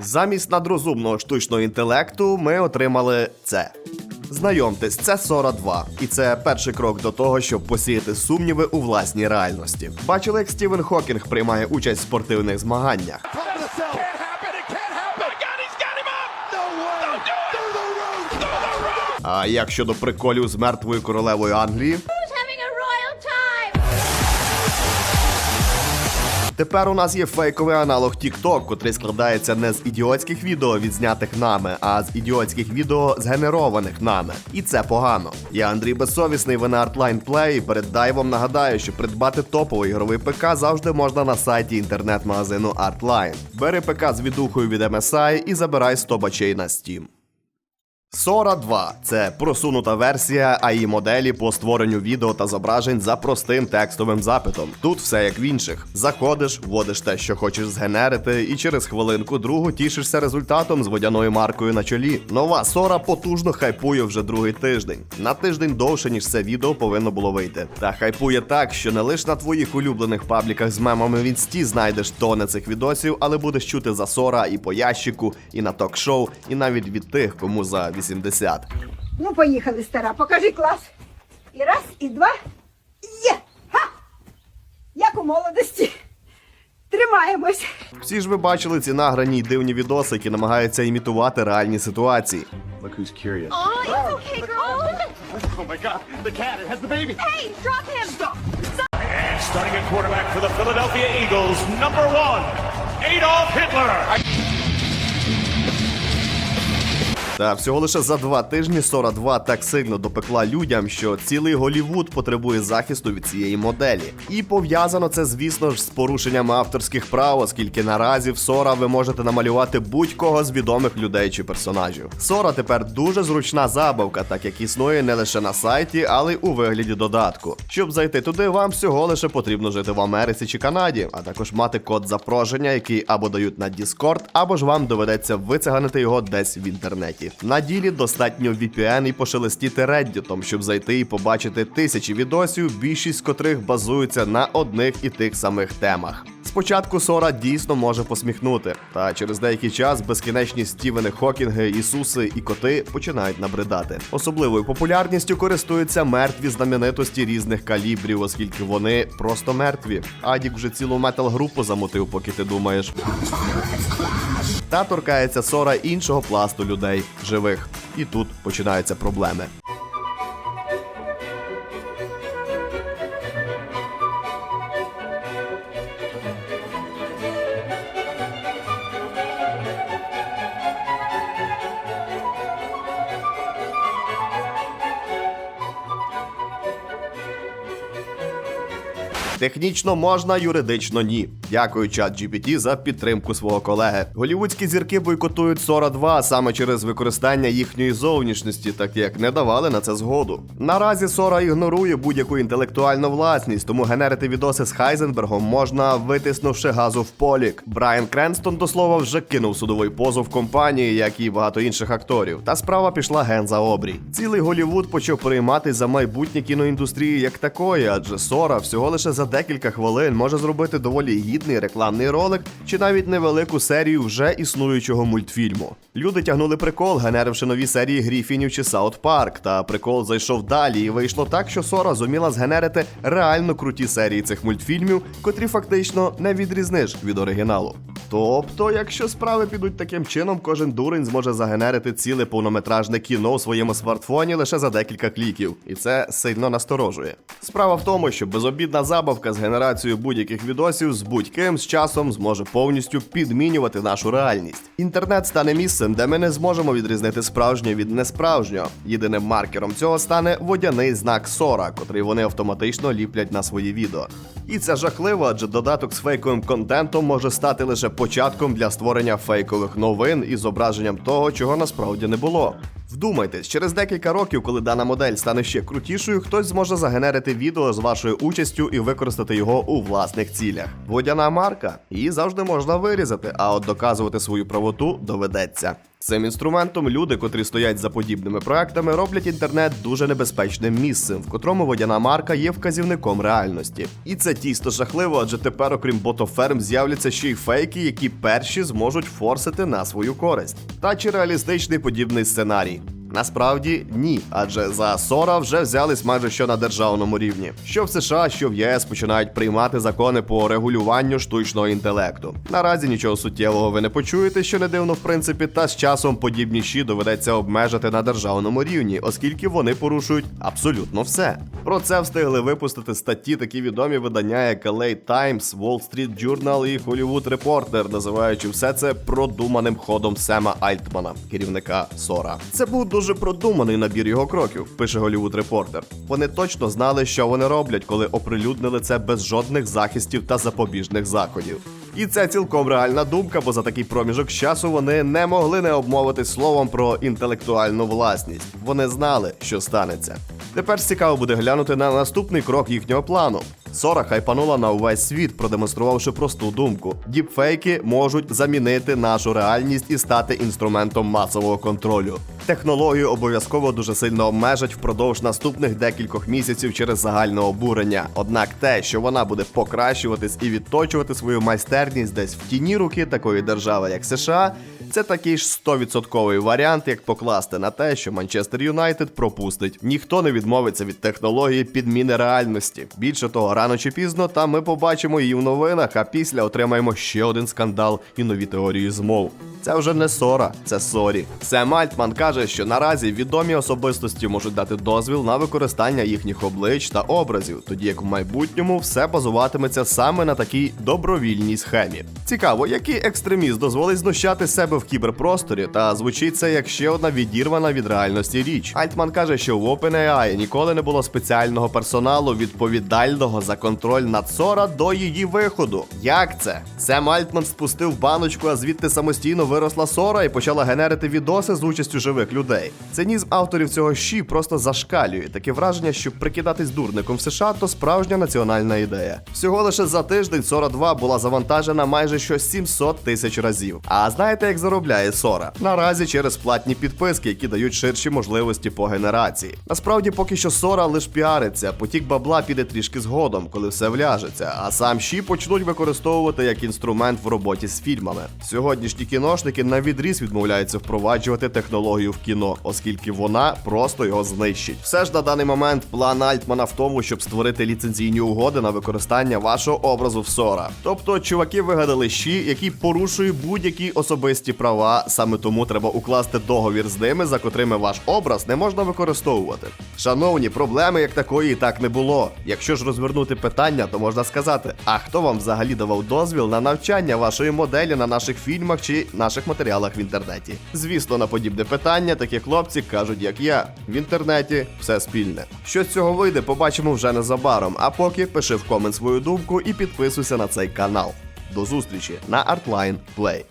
Замість надрозумного штучного інтелекту ми отримали це. Знайомтесь, це Сора 2. І це перший крок до того, щоб посіяти сумніви у власній реальності. Бачили, як Стівен Хокінг приймає участь в спортивних змаганнях. А як щодо приколів з мертвою королевою Англії? Тепер у нас є фейковий аналог TikTok, котрий складається не з ідіотських відео, відзнятих нами, а з ідіотських відео згенерованих нами. І це погано. Я Андрій Безсовісний, ви на Artline Play, перед дайвом нагадаю, що придбати топовий ігровий ПК завжди можна на сайті інтернет-магазину Artline. Бери ПК з відухою від MSI і забирай 100 бачей на Steam. Sora 2 – це просунута версія АІ моделі по створенню відео та зображень за простим текстовим запитом. Тут все як в інших. Заходиш, вводиш те, що хочеш згенерити, і через хвилинку другу тішишся результатом з водяною маркою на чолі. Нова Sora потужно хайпує вже другий тиждень. На тиждень довше, ніж це відео повинно було вийти. Та хайпує так, що не лише на твоїх улюблених пабліках з мемами в інсті знайдеш тони цих відосів, але будеш чути за Sora і по ящику, і на ток-шоу, і навіть від тих, кому за 80. Ну, поїхали, стара, покажи клас. І раз, і два. Є! Ха! Як у молодості. Тримаємось. Всі ж ви бачили ці награні й дивні відоси, які намагаються імітувати реальні ситуації. Look who's curious. Oh, it's okay, girl. Oh my God. The cat. It has the baby. Hey, drop him. Stop. Stop. And starting at quarterback for the Philadelphia Eagles, number one, Adolf Hitler. Та всього лише за два тижні Сора 2 так сильно допекла людям, що цілий Голівуд потребує захисту від цієї моделі. І пов'язано це, звісно ж, з порушенням авторських прав, оскільки наразі в Сора ви можете намалювати будь-кого з відомих людей чи персонажів. Сора тепер дуже зручна забавка, так як існує не лише на сайті, але й у вигляді додатку. Щоб зайти туди, вам всього лише потрібно жити в Америці чи Канаді, а також мати код запрошення, який або дають на Discord, або ж вам доведеться вициганити його десь в інтернеті. На ділі достатньо VPN і пошелестіти Reddit, щоб зайти і побачити тисячі відосів, більшість котрих базуються на одних і тих самих темах. Спочатку Сора дійсно може посміхнути, та через деякий час безкінечні Стівени Хокінги, Ісуси і коти починають набридати. Особливою популярністю користуються мертві знаменитості різних калібрів, оскільки вони просто мертві. Адік вже цілу метал-групу замотив, поки ти думаєш. Та торкається Сора іншого пласту людей живих. І тут починаються проблеми. Технічно можна, юридично ні. Дякую чат GPT за підтримку свого колеги. Голівудські зірки бойкотують Сора 2 саме через використання їхньої зовнішності, так як не давали на це згоду. Наразі Сора ігнорує будь-яку інтелектуальну власність, тому генерити відоси з Хайзенбергом можна витиснувши газу в полік. Брайан Кренстон до слова вже кинув судовий позов компанії, як і багато інших акторів. Та справа пішла ген за обрій. Цілий Голівуд почав перейматися за майбутнє кіноіндустрії як такої, адже Сора всього лише за декілька хвилин може зробити доволі гідний рекламний ролик чи навіть невелику серію вже існуючого мультфільму. Люди тягнули прикол, генеривши нові серії Гріфінів чи Саут Парк. Та прикол зайшов далі, і вийшло так, що Сора зуміла згенерити реально круті серії цих мультфільмів, котрі фактично не відрізниш від оригіналу. Тобто, якщо справи підуть таким чином, кожен дурень зможе загенерити ціле повнометражне кіно у своєму смартфоні лише за декілька кліків, і це сильно насторожує. Справа в тому, що безобідна забавка з генерацією будь-яких відосів з будь-ким з часом зможе повністю підмінювати нашу реальність. Інтернет стане місцем, де ми не зможемо відрізнити справжнє від несправжнього. Єдиним маркером цього стане водяний знак Сора, котрий вони автоматично ліплять на свої відео. І це жахливо, адже додаток з фейковим контентом може стати лише початком для створення фейкових новин із зображенням того, чого насправді не було. Вдумайтесь, через декілька років, коли дана модель стане ще крутішою, хтось зможе загенерити відео з вашою участю і використати його у власних цілях. Водяна марка її завжди можна вирізати, а от доказувати свою правоту доведеться. Цим інструментом люди, котрі стоять за подібними проектами, роблять інтернет дуже небезпечним місцем, в котрому водяна марка є вказівником реальності. І це тісто жахливо, адже тепер, окрім ботоферм, з'являться ще й фейки, які перші зможуть форсити на свою користь. Та чи реалістичний подібний сценарій? Насправді ні, адже за Сора вже взялись майже що на державному рівні. Що в США, що в ЄС починають приймати закони по регулюванню штучного інтелекту. Наразі нічого суттєвого ви не почуєте, що не дивно в принципі, та з часом подібні щі доведеться обмежити на державному рівні, оскільки вони порушують абсолютно все. Про це встигли випустити статті такі відомі видання, як LA Times, Wall Street Journal і Hollywood Reporter, називаючи все це продуманим ходом Сема Альтмана, керівника Сора. Це був дуже продуманий набір його кроків, пише Hollywood Reporter. Вони точно знали, що вони роблять, коли оприлюднили це без жодних захистів та запобіжних заходів. І це цілком реальна думка, бо за такий проміжок часу вони не могли не обмовити словом про інтелектуальну власність. Вони знали, що станеться. Тепер цікаво буде глянути на наступний крок їхнього плану. Сора хайпанула на увесь світ, продемонструвавши просту думку: діпфейки можуть замінити нашу реальність і стати інструментом масового контролю. Технологію обов'язково дуже сильно обмежать впродовж наступних декількох місяців через загальне обурення. Однак те, що вона буде покращуватись і відточувати свою майстерність десь в тіні руки такої держави, як США, це такий ж 100% варіант, як покласти на те, що Манчестер Юнайтед пропустить. Ніхто не відмовиться від технології підміни реальності. Більше того, рано чи пізно там ми побачимо її в новинах, а після отримаємо ще один скандал і нові теорії змов. Це вже не Сора, це Сорі. Сем Альтман каже, що наразі відомі особистості можуть дати дозвіл на використання їхніх облич та образів, тоді як в майбутньому все базуватиметься саме на такій добровільній схемі. Цікаво, який екстреміст дозволить знущати себе в кіберпросторі, та звучить це як ще одна відірвана від реальності річ. Альтман каже, що в OpenAI ніколи не було спеціального персоналу, відповідального за контроль над Сора до її виходу. Як це? Сем Альтман спустив баночку, а звідти самостійно виросла Сора і почала генерити відоси з участю живих людей. Цинізм авторів цього щі просто зашкалює. Таке враження, що прикидатись дурником в США то справжня національна ідея. Всього лише за тиждень Сора 2 була завантажена майже що 700 тисяч разів. А знаєте, як заробляє Сора? Наразі через платні підписки, які дають ширші можливості по генерації. Насправді, поки що Сора лише піариться, потік бабла піде трішки згодом, коли все вляжеться, а сам щі почнуть використовувати як інструмент в роботі з фільмами. Сьогоднішні кіношники на відріз відмовляються впроваджувати технологію в кіно, оскільки вона просто його знищить. Все ж на даний момент план Альтмана в тому, щоб створити ліцензійні угоди на використання вашого образу в Сора. Тобто, чуваки вигадали щі, які порушують будь-які особисті права. Саме тому треба укласти договір з ними, за котрими ваш образ не можна використовувати. Шановні, проблеми як такої і так не було. Якщо ж розвернути питання, то можна сказати: а хто вам взагалі давав дозвіл на навчання вашої моделі на наших фільмах чи наших матеріалах в інтернеті? Звісно, на подібне питання такі хлопці кажуть, як я. В інтернеті все спільне. Що з цього вийде, побачимо вже незабаром. А поки пиши в комент свою думку і підписуйся на цей канал. До зустрічі на Artline Play.